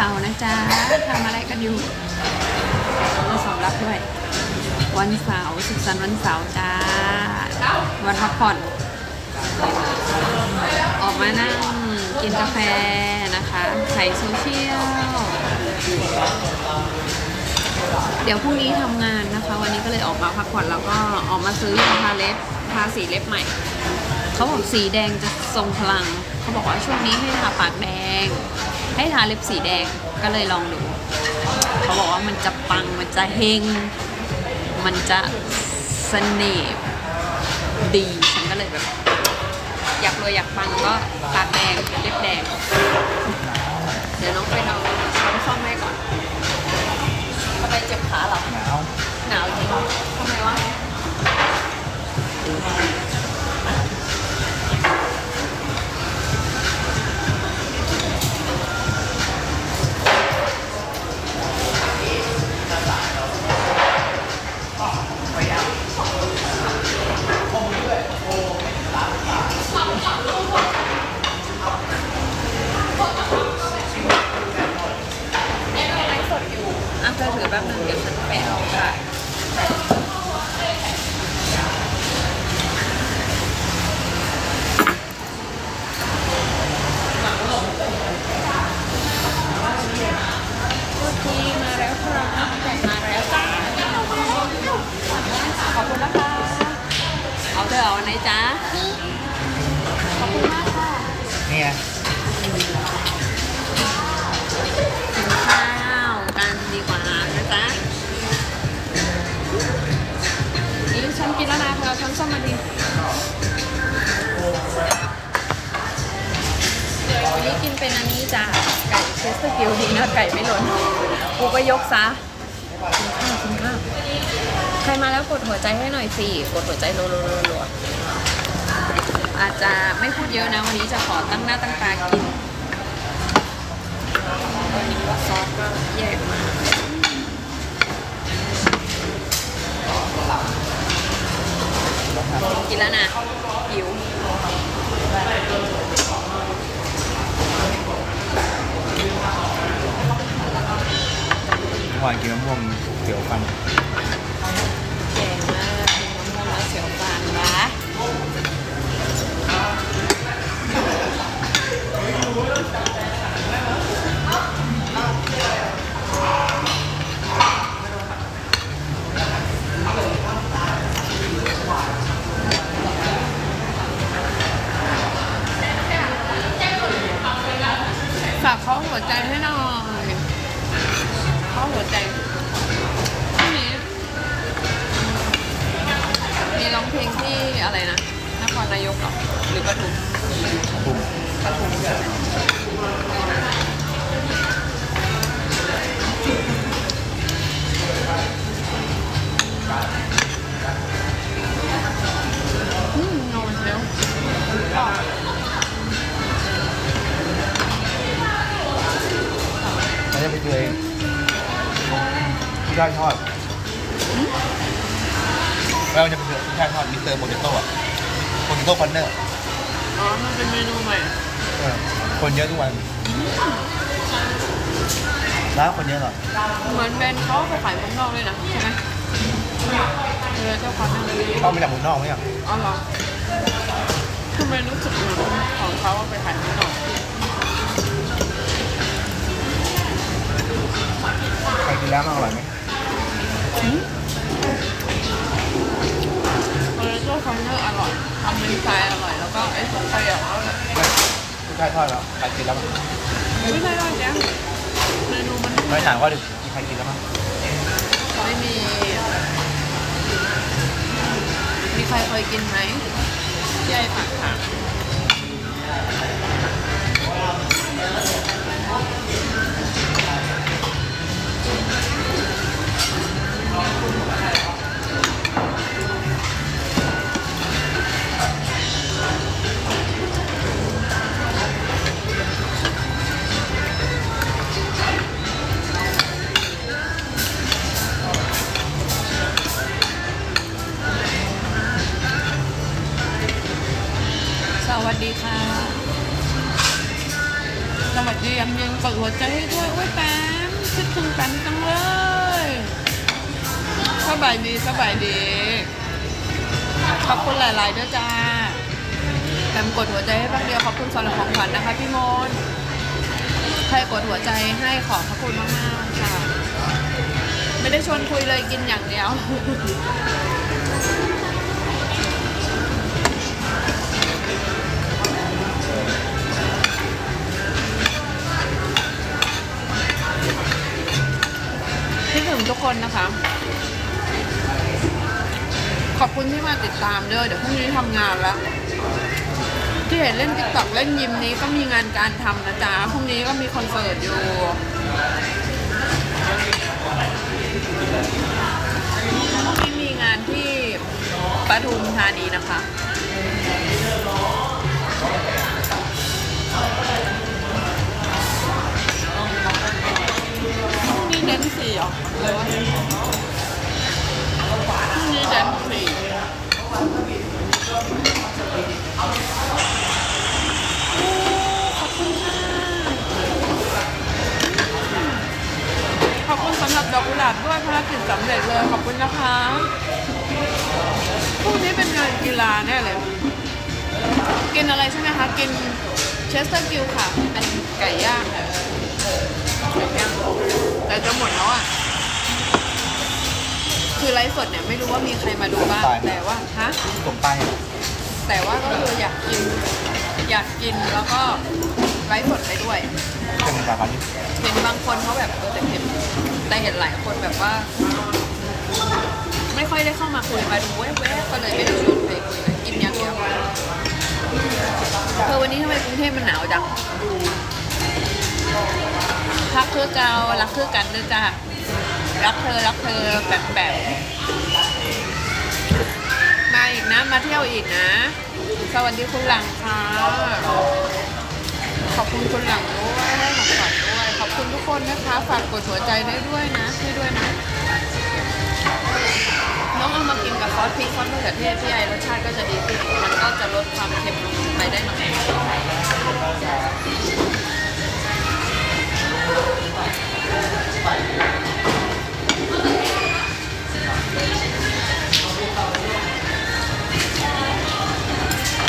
เสาร์นะจ๊ะทำอะไรกันอยู่มาสำรับด้วย วันเสาร์สุขสันต์วันเสาร์จ้า วันพักผ่อน ออกมานั่งกินกาแฟนะคะไถ่โซเชียล เดี๋ยวพรุ่งนี้ทำงานนะคะ วันนี้ก็เลยออกมาพักผ่อนแล้วก็ออกมาซื้อยาทาเล็บทาสีเล็บใหม่เขาบอกสีแดงจะทรงพลัง เขาบอกว่าช่วงนี้ให้ทาปากแดง ให้ทาเล็บสีแดงก็เลยลองดู เขาบอกว่ามันจะปังมันจะเฮง มันจะเสน่ห์ดีฉันก็เลยแบบ อยากรวยอยากปังก็ปากแดงเล็บแดง เดี๋ยวน้องไปนอนช้อนซ่อมแม่ก่อนทำไมเจ็บขาเหรอหนาวหนาวจริง นนี้กินเป็นอันนี้จ้ะไก่เชสเตอร์กิลดีนะไก่ไม่หล่นกูก็ยกซะกินข้าวกินข้าวใครมาแล้วกดหัวใจให้หน่อยสิกดหัวใจรัวๆอาจจะไม่พูดเยอะนะวันนี้จะขอตั้งหน้าตั้งตากินวันนี้ซอสก็แยกมากินแล้วนะหิว เมื่ อยกินมะม่วงเสียวฟัน อะไรนะนครนายกเหรอหรือปทุมปุ๊บปทุมใช่ไหมอืมนอนแล้วจะไปเจอที่ช่ายทอด แล้วจะไปเจอที่ช่ายทอดมิสเตอร์โปเตโต้อะโปเตโต้คอนเนอร์อ๋อ มันเป็นเมนูใหม่เออคนเยอะทุกวันร้านคนเยอะเหรอเหมือนแบรนด์เขาไปขายเมืองนอกเลยนะใช่ไหมเออเจ้าของนั่นเลยเข้ามาจากเมืองนอกไหมอะอ๋อเหรอทำไมรู้สึกเหมือนของเขาเอาไปขายเมืองนอกใครกินแล้วมันอร่อยไหมเออ องเนอร์อร่อยทำเป็นไฟอร่อย แล้วก็ไอ้สองไฟอะอร่อยที่ช่ายทอดแล้วใครกินแล้วมั้งไม่ใช่ว่าแกเมนูมันไม่ถามว่ามีใครกินแล้วมั้งไม่มี มีใครเคยกินไหมที่ไอ้ผักถาม กดหัวใจให้ขอบพระคุณมากๆค่ะ ไม่ได้ชวนคุยเลยกินอย่างเดียวคิดถึงทุกคนนะคะ ขอบคุณที่มาติดตามเด้อเดี๋ยวพรุ่งนี้ทำงานแล้ว ที่เห็นเล่นติ๊กต็อกเล่นยิมนี้ก็มีงานการทำนะจ๊ะพรุ่งนี้ก็มีคอนเสิร์ตอยู่ กีฬาแน่เลย กินอะไรใช่ไหมคะ กินเชสเตอร์กิลค่ะเป็นไก่ย่างไก่ย่างแต่จะหมดแล้วอะ คือไลฟ์สดเนี่ยไม่รู้ว่ามีใครมาดูบ้าง แต่ว่า ฮะตกใต้แต่ว่าก็คืออยากกิน อยากกินแล้วก็ไลฟ์สดไปด้วยจะเป็นสาขาที่เห็นบางคนเขาแบบเออแต่เห็นแต่เห็นหลายคนแบบว่า ไม่ค่อยได้เข้ามาคุยมาดูแวบๆก็เลยไม่ได้ชวนใครคุยเลยกินอย่างเดียวเธอวันนี้ทำไมกรุงเทพมันหนาวจังพักเธอเจ้ารักเธอกันเด้อจ้ารักเธอรักเธอแบบแบบมาอีกนะมาเที่ยวอีกนะ สวัสดีคุณหลังค่ะ ขอบคุณคุณหลังด้วยให้ของขวัญด้วย ขอบคุณทุกคนนะคะ ฝากกดหัวใจได้ด้วยนะให้ด้วยนะ น้องเอามากินกับซอสพริกซอสมะเขือเทศพี่ไอรสชาติก็จะดีขึ้นมันก็จะลดความเค็มลงไปได้หน่อยพี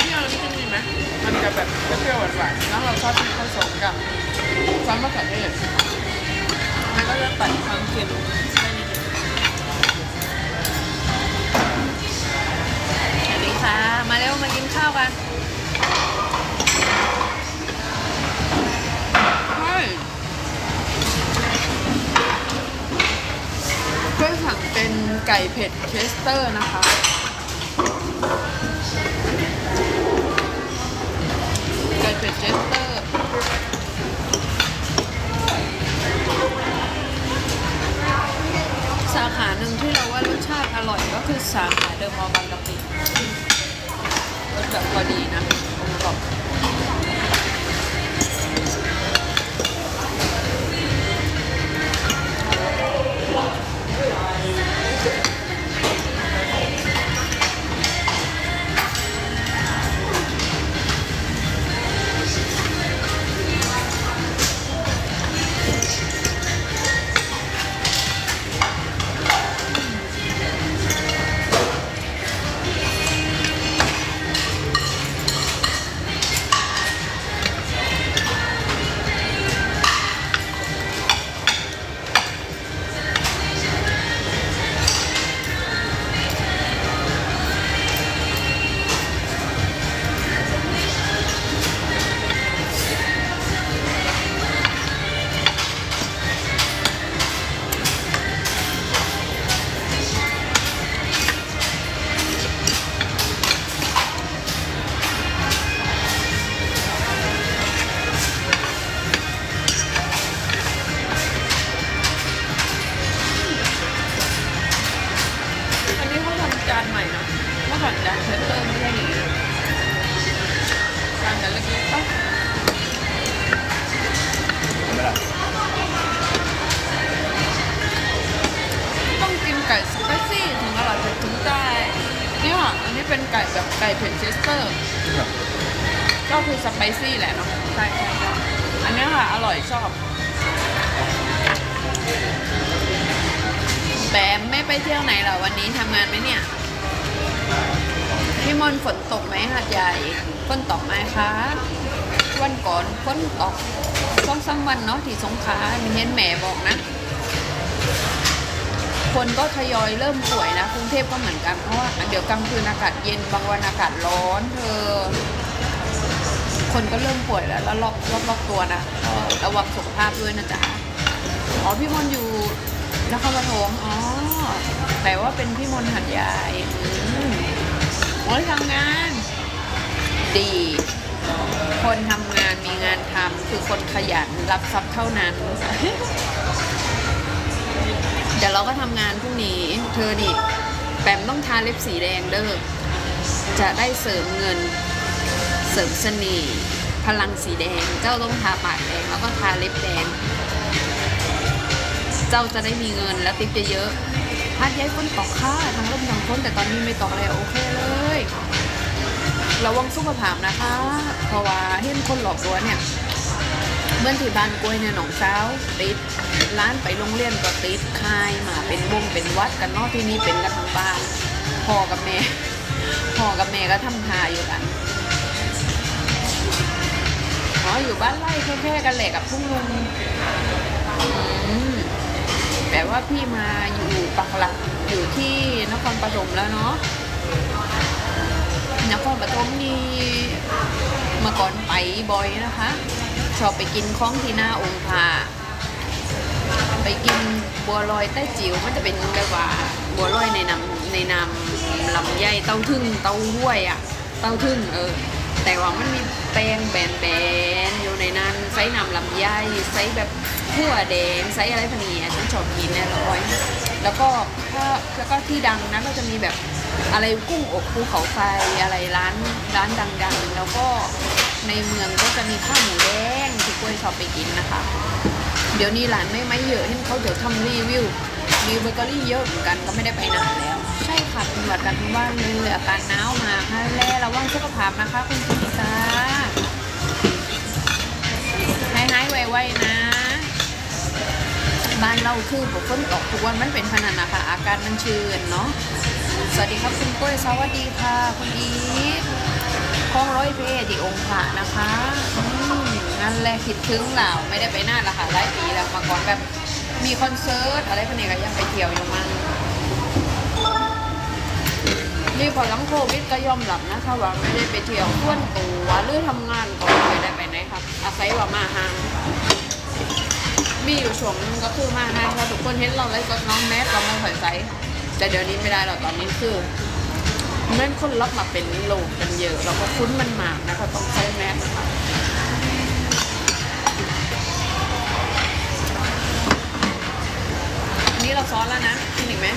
่เอาจิ้มดีไหมมันจะแบบเปรี้ยวๆหวานๆแล้วเราชอบที่ผสมกับซอสมะเขือเทศมันก็จะตัดความเค็ม ค่ะ มาเร็วมากินข้าวกันใช่ก็สั่งเป็นไก่เผ็ดเชสเตอร์นะคะ ไก่เผ็ดเชสเตอร์สาขาหนึ่งที่เราว่ารสชาติอร่อยก็คือสาขาเดอะมอลล์บางกะปิ จะพอดีนะ เมื่อก่อนเชสเตอร์ไม่ใช่อย่างนี้จานเล็กๆปะไม่ได้ต้องกินไก่สไปซี่ถึงอร่อยถึงได้นี่ค่ะอันนี้เป็นไก่แบบไก่เผ็ดเชสเตอร์ ก็คือสไปซี่แหละเนาะใช่ใช่อันนี้ค่ะ อร่อยชอบ แบมไม่ไปเที่ยวไหนเหรอวันนี้ทำงานไหมเนี่ย พี่มนฝนตกไหมหาดใหญ่ฝนตกไหมคะวันก่อนฝนตกสองสามวันเนาะที่สงขลามีเห็นแหม่บอกนะ คนก็ทยอยเริ่มป่วยนะกรุงเทพก็เหมือนกันเพราะว่าเดี๋ยวกลางคืนอากาศเย็นบางวันอากาศร้อนเธอ คนก็เริ่มป่วยแล้วแล้วรอบรอบรอบตัวนะระวังสุขภาพด้วยนะจ๊ะอ๋อพี่มนอยู่นครปฐมอ๋อแต่ว่าเป็นพี่มนหัดใหญ่อืม โอ้ยทำงาน ดี คนทำงานมีงานทำคือคนขยันรับทรัพย์เท่านั้น เดี๋ยวเราก็ทำงานพรุ่งนี้ เธอดิแปมต้องทาเล็บสีแดงเด้อจะได้เสริมเงิน เสริมเสน่ห์พลังสีแดง เจ้าต้องทาปากแดงแล้วก็ทาเล็บแดง เจ้าจะได้มีเงินและติ๊บเยอะ พาดย้ายคนตอกค่าทั้งร่มทั้งพ้นแต่ตอนนี้ไม่ตอกแล้วโอเคเลยระวังสุขภาพนะคะ เพราะว่าเห็นคนหลอกตัวเนี่ยเมื่อที่บ้านกล้วยเนี่ยหนองเช้าติดร้านไปโรงเรียนก็ติดคายมาเป็นวงเป็นวัดกันนอกที่นี่เป็นกันทั้งบ้านพ่อกับแม่พ่อกับแม่ก็ทำทาอยู่กันอ๋ออยู่บ้านไร่แค่ๆกันแหละกับพุ่งลุงอืม แต่ว่าพี่มาอยู่ปักหลักอยู่ที่นครปฐมแล้วเนาะนครปฐมนี่เมื่อก่อนไปบ่อยนะคะ ชอบไปกินของที่หน้าองค์พระไปกินบัวลอยใต้จิ๋วมันจะเป็นแบบว่าบัวลอยในน้ำในน้ำลำไยเต้าทึ่งเต้าห้วยอะเต้าทึ่งเออ แต่ว่ามันมีแป้งแบนๆอยู่ในนั้นไส้น้ำลำไยไส้แบบขั่วแดงไส้อะไรพวกนี้ฉันชอบกินแน่ร้อยแล้วก็ถ้าแล้วก็ที่ดังนะก็จะมีแบบอะไรกุ้งอบภูเขาไฟอะไรร้านร้านดังๆ แล้วก็ในเมืองก็จะมีข้าวหมูแดงที่กล้วยชอบไปกินนะคะ เดี๋ยวนี้ร้านไม่ไม่เยอะเห็นเขาเดี๋ยวทำรีวิวรีเบเกอรี่เยอะเหมือนกันก็ไม่ได้ไปนานแล้ว ใช่ค่ะเป็นหวัดกันทั้งบ้าเลยอาการหนาวมาค่ะแล้วระวังสุขภาพนะคะคุณสุนิตาให้หายไวๆนะ บ้านเราคือฝนตกทุกวันมันเป็นขนาดนะคะอากาศมันชื้นเนาะสวัสดีครับคุณกล้วยสวัสดีค่ะ คุณอีทคลองร้อยเพศที่องค์พระนะคะอืมนั่นแหละคิดถึงเราไม่ได้ไปหน้าละค่ะหลายปีแล้วมาก่อนแบบมีคอนเสิร์ตอะไรพวกนี้ก็ยังไปเที่ยวอยู่มั้ง นี่พอหลังโควิดก็ยอมรับนะคะว่าไม่ได้ไปเที่ยวควนตัวหรือทำงานก็ไม่ได้ไปไหนครับ อาศัยว่ามาห้าง มีอยู่ช่วงนึงก็คือมาห้างค่ะทุกคนเห็นเราไลฟ์สดน้องแมสเราไม่ใส่ใส่แต่เดี๋ยวนี้ไม่ได้หรอกตอนนี้คือเมื่อคนรับมาเป็นโลกกันเยอะเราก็คุ้นมันมากนะคะต้องใช้แมสนะคะอันนี้เราซ้อนแล้วนะกินอีกไหม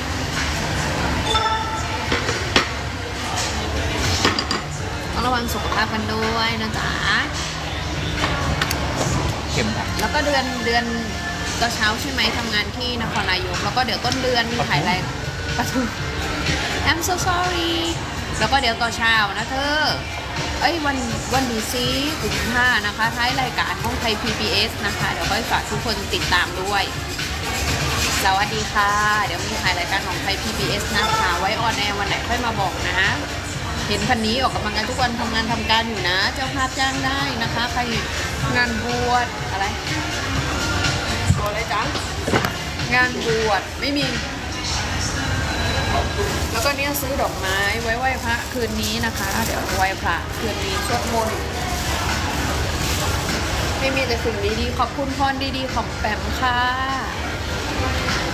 ต้องระวังสุขภาพกันด้วยนะจ๊ะเข็มครับ แล้วก็เดือนเดือนตอนเช้าใช่ไหมทำงานที่นครนายก แล้วก็เดี๋ยวต้นเดือนมีถ่ายรายปทุม I'm so sorry แล้วก็เดี๋ยวตอนเช้านะเธอ เอ้ยวันวันดีซีกลุ่มห้านะคะ ท้ายรายการของไทย PBS นะคะ เดี๋ยวก็ฝากทุกคนติดตามด้วย สวัสดีค่ะ เดี๋ยวมีถ่ายรายการของไทย PBS นะคะ ไว้ออนแอร์วันไหนค่อยมาบอกนะเห็นพันนี้ออกกำลังกายทุกวันทำงานทำการอยู่นะ เจ้าภาพจ้างได้นะคะ ใครงานบวชอะไรบวชอะไรจ๊ะงานบวชไม่มี แล้วก็เนี่ยซื้อดอกไม้ไว้ไหว้พระคืนนี้นะคะ เดี๋ยวไหว้พระคืนนี้สวดมนต์ไม่มีแต่สิ่งดีๆขอบคุณพรดีๆของแปมค่ะ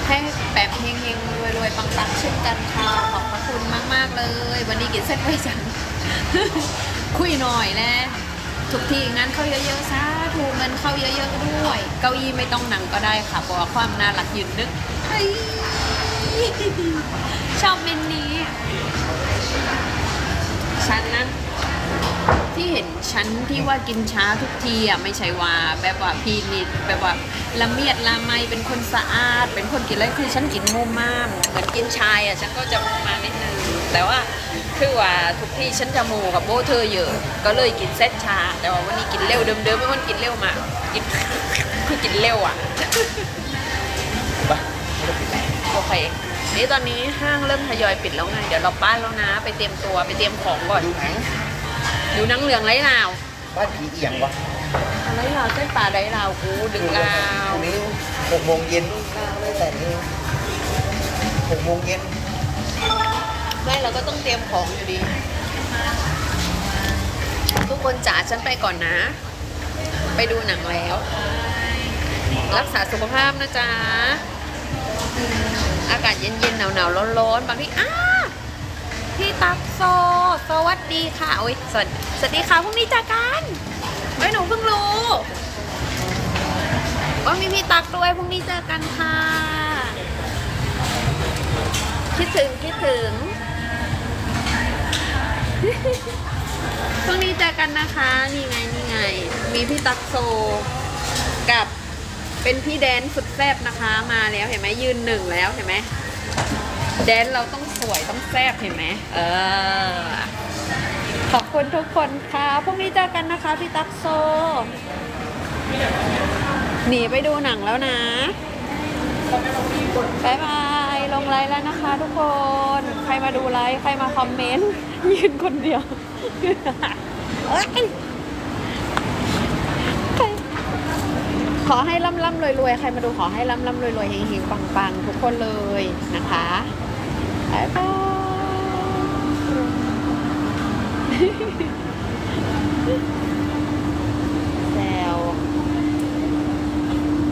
ให้แปมเฮงๆรวยๆปังๆเช่นกันค่ะขอบพระคุณมากๆเลย วันนี้กินเส้นไว้จังคุยหน่อยนะทุกทีงานเข้าเยอะๆซะถูกเงินเข้าเยอะๆด้วย เก้าอี้ไม่ต้องนั่งก็ได้ค่ะเพราะว่าความน่ารักยืนนึกชอบเมนนี้ฉันนะ ที่เห็นฉันที่ว่ากินช้าทุกทีอะไม่ใช่ว่าแบบว่าพีนิดแบบว่าละเมียดละไมเป็นคนสะอาด เป็นคนกินอะไรคือฉันกินมูมามเหมือนกินชายอะฉันก็จะมูมานิดนึงแต่ว่าคือว่าทุกที่ฉันจะมูกับโบเธอเยอะ ก็เลยกินเซตชา แต่ว่าวันนี้กินเร็วเดิมๆไม่วันกินเร็วมากกินเร็วอะไปไม่ต้องปิดแล้วโอเคนี่ตอนนี้ห้างเริ่มทยอยปิดแล้วไง เดี๋ยวเราบ้านแล้วนะ ไปเตรียมตัวไปเตรียมของก่อน ดูหนังดูหนังเหลืองไร้ลาวบ้านผีเอียงวะไร้ลาวเส้นป่าไร้ลาวกูดึงลาวพรุ่งนี้หกโมงเย็นไม่แต่นี่หกโมงเย็นไม่เราก็ต้องเตรียมของอยู่ดี ทุกคนจ๋าฉันไปก่อนนะ ไปดูหนังแล้ว รักษาสุขภาพนะจ๊ะ อากาศเย็นๆหนาวๆร้อนๆบางที่อ้า พี่ตักโซ สวัสดีค่ะ โอ้ยสวัสดีสวัสดีค่ะพรุ่งนี้เจอกันเฮ้ยหนูเพิ่งรู้ว่ามีพี่ตักด้วยพรุ่งนี้เจอกันค่ะ คิดถึงคิดถึงพรุ่งนี้เจอกันนะคะ นี่ไงนี่ไง มีพี่ตักโซกับเป็นพี่แดนสุดแซ่บนะคะมาแล้วเห็นไหมยืนหนึ่งแล้วเห็นไหมแดนเราต้อง สวยต้องแซ่บเห็นไหมเออ ขอบคุณทุกคนค่ะพรุ่งนี้เจอกันนะคะพี่ตักโซ หนีไปดูหนังแล้วนะบายบายลงไลน์แล้วนะคะทุกคน ใครมาดูไลฟ์ใครมาคอมเมนต์ยืนคนเดียวเอ้ยใครขอให้ร่ำร่ำรวยรวยๆใครมาดูขอให้ร่ำร่ำรวยรวยๆเฮงๆปังๆทุกคนเลยนะคะ 拜拜。嘿嘿嘿